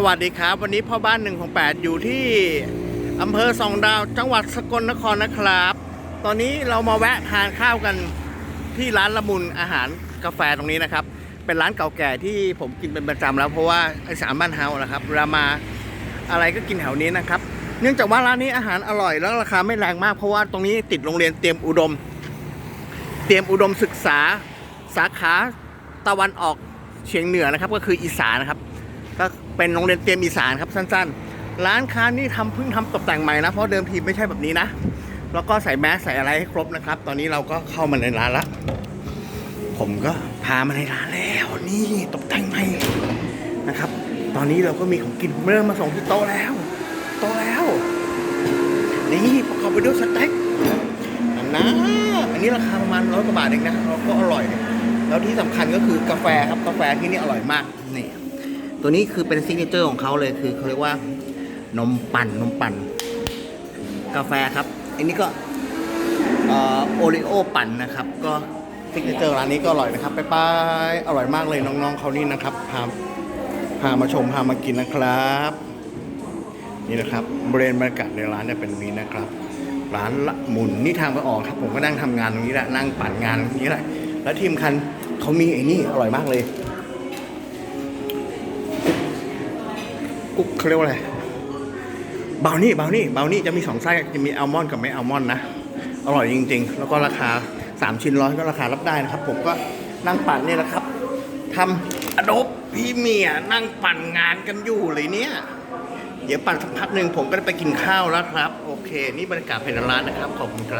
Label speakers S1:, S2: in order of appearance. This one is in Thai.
S1: สวัสดีครับ วันนี้พ่อบ้านหนึ่งของแปดอยู่ที่อำเภอสองดาวจังหวัดสกลนครนะครับ ตอนนี้เรามาแวะทานข้าวกันที่ร้านละมุนอาหารกาแฟตรงนี้นะครับ เป็นร้านเก่าแก่ที่ผมกินเป็นประจำแล้วเพราะว่าไอสามบ้านเฮานะครับเวลามาอะไรก็กินแถวนี้นะครับ เนื่องจากว่าร้านนี้อาหารอร่อยแล้วราคาไม่แรงมากเพราะว่าตรงนี้ติดโรงเรียนเตรียมอุดม เตรียมอุดมศึกษาสาขาตะวันออกเฉียงเหนือนะครับ ก็คืออีสานนะครับ ก็เป็นโรงเรียนเตรียมอีสานครับสั้นๆ ร้านค้านี่ทำเพิ่งทำตกแต่งใหม่นะ เพราะเดิมทีไม่ใช่แบบนี้นะ แล้วก็ใส่แมสใส่อะไรให้ครบนะครับ ตอนนี้เราก็เข้ามาในร้านละ ผมก็พามาในร้านแล้วนี่ตกแต่งใหม่นะครับ ตอนนี้เราก็มีของกินเริ่มมาส่งที่โต๊ะแล้วโต๊ะแล้ว นี่ประกอบไปด้วยสเต็กนะอันนี้ราคาประมาณร้อยกว่าบาทเองนะแล้วก็อร่อย แล้วที่สำคัญก็คือกาแฟครับกาแฟที่นี่อร่อยมากนี่ ตัวนี้คือเป็นซิกเนเจอร์ของเขาเลยคือเขาเรียกว่านมปั่นนมปั่น กาแฟครับอันนี้ก็โอริโอปั่นนะครับ ก็ซิกเนเจอร์ร้านนี้ก็อร่อยนะครับไปไปอร่อยมากเลยน้องๆเขานี่นะครับพาพามาชมพามากินนะครับ นี่นะครับบริเวณบรรยากาศในร้านเนี่ยเป็นนี้นะครับ ร้านละหมุนนี่ทางไปออกครับ ผมก็นั่งทำงานตรงนี้แหละนั่งปั่นงานตรงนี้แหละแล้วทีมคันเขามีไอ้นี่อร่อยมากเลย กุ๊กเขาเรียกว่าอะไรเบาวนี่เบาวนี่เบาวนี่จะมีสองไส้จะมีอัลมอนด์กับไม่อัลมอนด์นะ อร่อยจริง ๆ แล้วก็ราคา 3 ชิ้นร้อยก็ราคารับได้นะครับ ผมก็นั่งปั่นเนี่ยแหละครับทำอดบพี่เมียนั่งปั่นงานกันอยู่เลยเนี่ย เดี๋ยวปั่นสักพักหนึ่งผมก็ได้ไปกินข้าวแล้วครับ โอเค นี่บรรยากาศภายในร้านนะครับ ขอบคุณครับ